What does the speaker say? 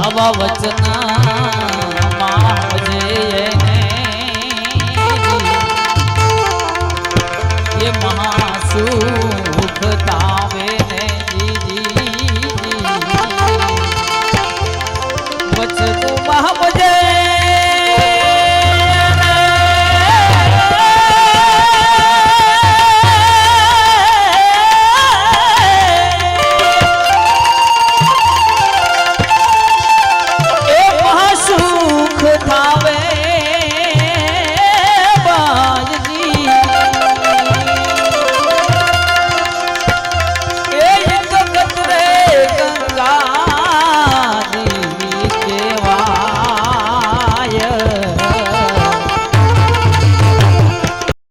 આવા વચના મહાસુ